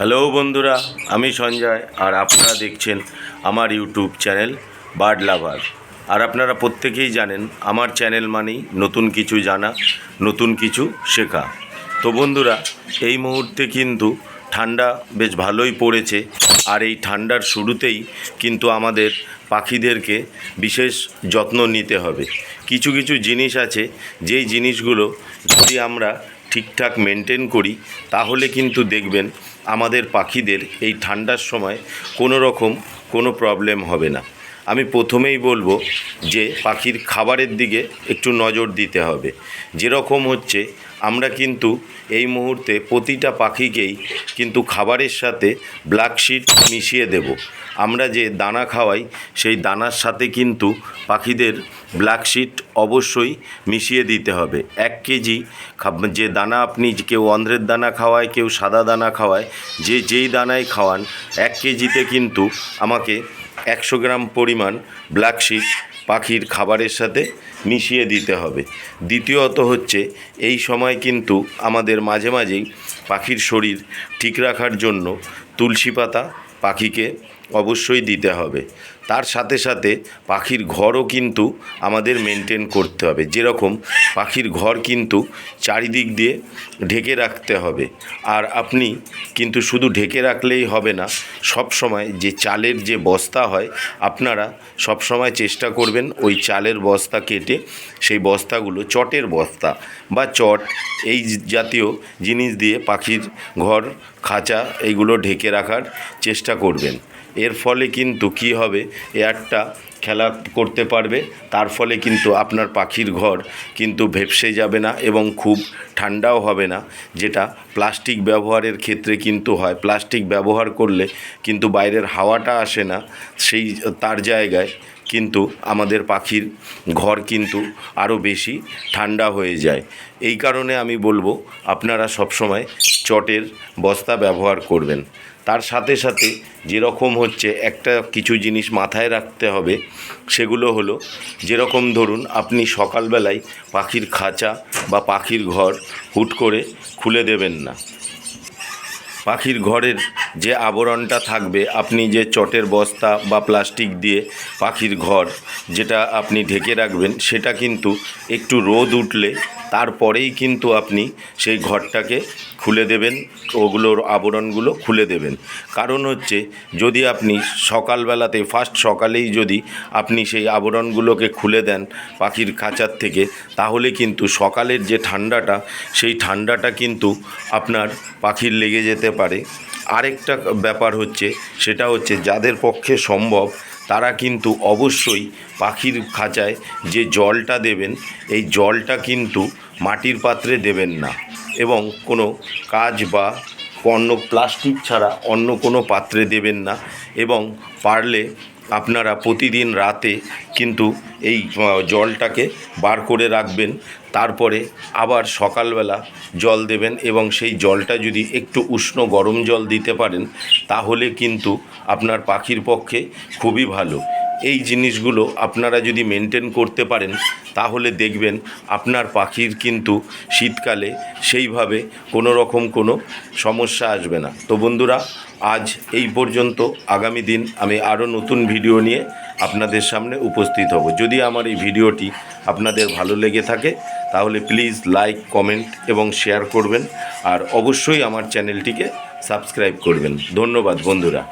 Hello বন্ধুরা, আমি সঞ্জয় আর আপনারা দেখছেন আমার ইউটিউব চ্যানেল বার্ড লাভার। আর আপনারা প্রত্যেকেই জানেন আমার চ্যানেল মানেই নতুন কিছু জানা, নতুন কিছু শেখা। তো বন্ধুরা, এই মুহূর্তে কিন্তু ঠান্ডা বেশ ভালোই পড়েছে, আর এই ঠান্ডার শুরুতেই কিন্তু আমাদের পাখিদেরকে বিশেষ যত্ন নিতে হবে। কিছু কিছু জিনিস আছে, যেই জিনিসগুলো যদি আমরা ঠিকঠাক মেনটেন করি, তাহলে কিন্তু দেখবেন আমাদের পাখিদের এই ঠান্ডার সময় কোনো রকম কোনো প্রবলেম হবে না। আমি প্রথমেই বলব যে পাখির খাবারের দিকে একটু নজর দিতে হবে। যেরকম হচ্ছে, আমরা কিন্তু এই মুহূর্তে প্রতিটা পাখিকেই কিন্তু খাবারের সাথে ব্ল্যাক শিট মিশিয়ে দেব। আমরা যে দানা খাওয়াই, সেই দানার সাথে কিন্তু পাখিদের ব্ল্যাক শিট অবশ্যই মিশিয়ে দিতে হবে। এক কেজি যে দানা আপনি কেউ অন্ধ্রের দানা খাওয়ায়, কেউ সাদা দানা খাওয়ায়, যে যেই দানায় খাওয়ান, এক কেজিতে কিন্তু আমাকে একশো গ্রাম পরিমাণ ব্ল্যাক শিট পাখির খাবারের সাথে মিশিয়ে দিতে হবে। দ্বিতীয়ত হচ্ছে, এই সময় কিন্তু আমাদের মাঝে মাঝেই পাখির শরীর ঠিক রাখার জন্য তুলসী পাতা পাখিকে অবশ্যই দিতে হবে। তার সাথে সাথে পাখির ঘরও কিন্তু আমাদের মেনটেন করতে হবে। যেরকম পাখির ঘর কিন্তু চারিদিক দিয়ে ঢেকে রাখতে হবে। আর আপনি কিন্তু শুধু ঢেকে রাখলেই হবে না সব সময় যে চালের যে বস্তা হয়, আপনারা সব সময় চেষ্টা করবেন ওই চালের বস্তা কেটে সেই বস্তাগুলো, চটের বস্তা বা চট, এই জাতীয় জিনিস দিয়ে পাখির ঘর, খাঁচা, এইগুলো ঢেকে রাখার চেষ্টা করবেন। এর ফলে কিন্তু কি হবে? এয়ারটা খেলা করতে পারবে। তার ফলে কিন্তু আপনার পাখির ঘর কিন্তু ভেপসে যাবে না এবং খুব ঠান্ডাও হবে না, যেটা প্লাস্টিক ব্যবহারের ক্ষেত্রে কিন্তু হয়। প্লাস্টিক ব্যবহার করলে কিন্তু বাইরের হাওয়াটা আসে না, সেই তার জায়গায় কিন্তু আমাদের পাখির ঘর কিন্তু আরও বেশি ঠান্ডা হয়ে যায়। এই কারণে আমি বলব, আপনারা সবসময় চটের বস্তা ব্যবহার করবেন। তার সাথে সাথে যেরকম হচ্ছে একটা কিছু জিনিস মাথায় রাখতে হবে, সেগুলো হলো যেরকম ধরুন আপনি সকালবেলায় পাখির খাঁচা বা পাখির ঘর হুট করে খুলে দেবেন না। পাখির ঘরের যে আবরণটা থাকবে, আপনি যে চটের বস্তা বা প্লাস্টিক দিয়ে পাখির ঘর যেটা আপনি ঢেকে রাখবেন, সেটা কিন্তু একটু রোদ উঠলে তারপরেই কিন্তু আপনি সেই ঘরটাকে খুলে দেবেন, ওগুলোর আবরণগুলো খুলে দেবেন। কারণ হচ্ছে, যদি আপনি সকালবেলাতে ফার্স্ট সকালেই যদি আপনি সেই আবরণগুলোকে খুলে দেন পাখির খাঁচার থেকে, তাহলে কিন্তু সকালের যে ঠান্ডাটা, সেই ঠান্ডাটা কিন্তু আপনার পাখির লেগে যেতে পারে। আরেকটা ব্যাপার হচ্ছে, সেটা হচ্ছে যাদের পক্ষে সম্ভব, তারা কিন্তু অবশ্যই পাখির খাঁচায় যে জলটা দেবেন, এই জলটা কিন্তু মাটির পাত্রে দেবেন না। এবং কোনো কাজ বা অন্য প্লাস্টিক ছাড়া অন্য কোনো পাত্রে দেবেন না এবং পারলে আপনারা প্রতিদিন রাতে কিন্তু এই জলটাকে বার করে রাখবেন। তারপরে আবার সকালবেলা জল দেবেন এবং সেই জলটা যদি একটু উষ্ণ গরম জল দিতে পারেন, তাহলে কিন্তু আপনার পাখির পক্ষে খুবই ভালো। এই জিনিসগুলো আপনারা যদি মেনটেন করতে পারেন, তাহলে দেখবেন আপনার পাখির কিন্তু শীতকালে সেইভাবে কোনো রকম কোনো সমস্যা আসবে না। তো বন্ধুরা, আজ এই পর্যন্ত আগামী দিন আমি আরও নতুন ভিডিও নিয়ে আপনাদের সামনে উপস্থিত হব। যদি আমার এই ভিডিওটি আপনাদের ভালো লেগে থাকে, তাহলে প্লিজ লাইক কমেন্ট এবং শেয়ার করবেন আর অবশ্যই আমার চ্যানেলটিকে সাবস্ক্রাইব করবেন। ধন্যবাদ বন্ধুরা।